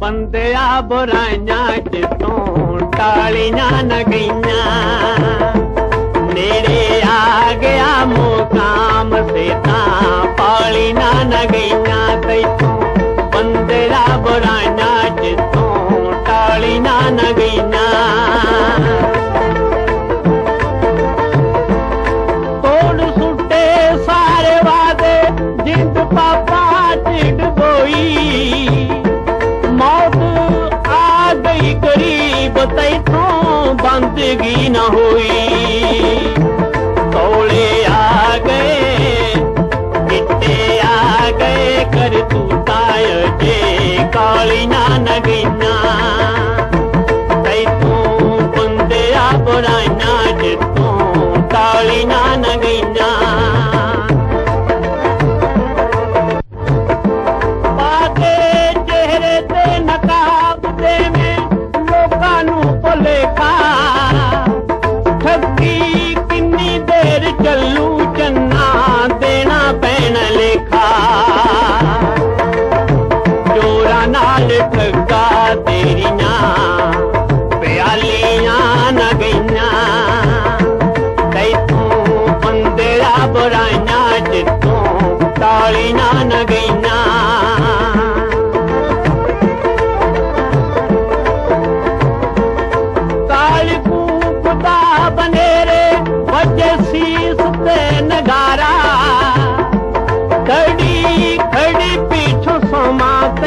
ਬੰਦਿਆ ਬੁਰਾਈਆਂ ਜਿੱਤੋਂ ਟਾਲੀਆਂ ਨਾ ਗਈਆਂ ਗਰੀਬ ਤੈਥੋਂ ਬੰਦਗੀ ਨਾ ਹੋਈ। ਤੋਲੇ ਆ ਗਏ ਕਿੱਤੇ ਆ ਗਏ ਕਰ ਤੂੰ ਤਾਇ ਜੇ ਕਾਲੀ ਨਾ ਨਗੀਨਾ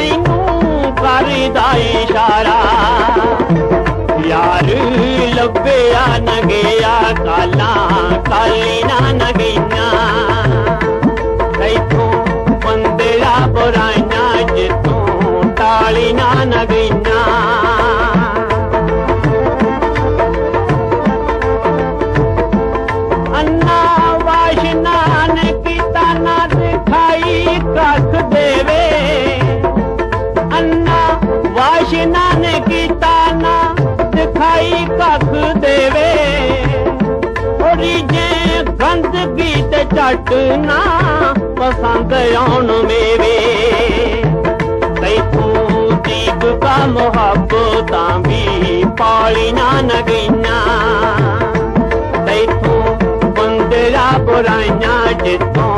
ਸਮਾਂ ਤੈਨੂੰ ਕਰਦਾ ਇਸ਼ਾਰਾ। ਯਾਰ ਲੱਭਿਆ ਨ ਗਿਆ ਕਾਲਾਂ, ਕਾਲੀ ਨਾ ਨ ਗਈਆਂ ਤੈਥੋਂ ਬੰਦਿਆ ਬੁਰਾਈਆਂ ਜਿੱਤੋਂ ਟਾਲੀ ਨਾ ਨ ਅੰਨਾ ਵਾਸ਼ਨਾ ਨੇ ਕੀਤਾ ਨਾ ਦਿਖਾਈ ਕੱਖ ਦਿਖਾਈ ਕੱਖ ਦੇਵੇ। ਥੋੜੀ ਜੇ ਗੰਦਗੀ ਤੇ ਝੱਟ ਨਾ ਪਸੰਦ ਆਉਣ ਮੇਵੇ। ਤੈਥੋਂ ਦੀਪ ਕਾ ਮੁਹੱਬਤਾਂ ਵੀ ਪਾਲੀਆਂ ਨਾ ਨਗੀਆਂ। ਤੈਥੋਂ ਬੰਦਿਆ ਬੁਰਾਈਆਂ ਜਿੱਤੋਂ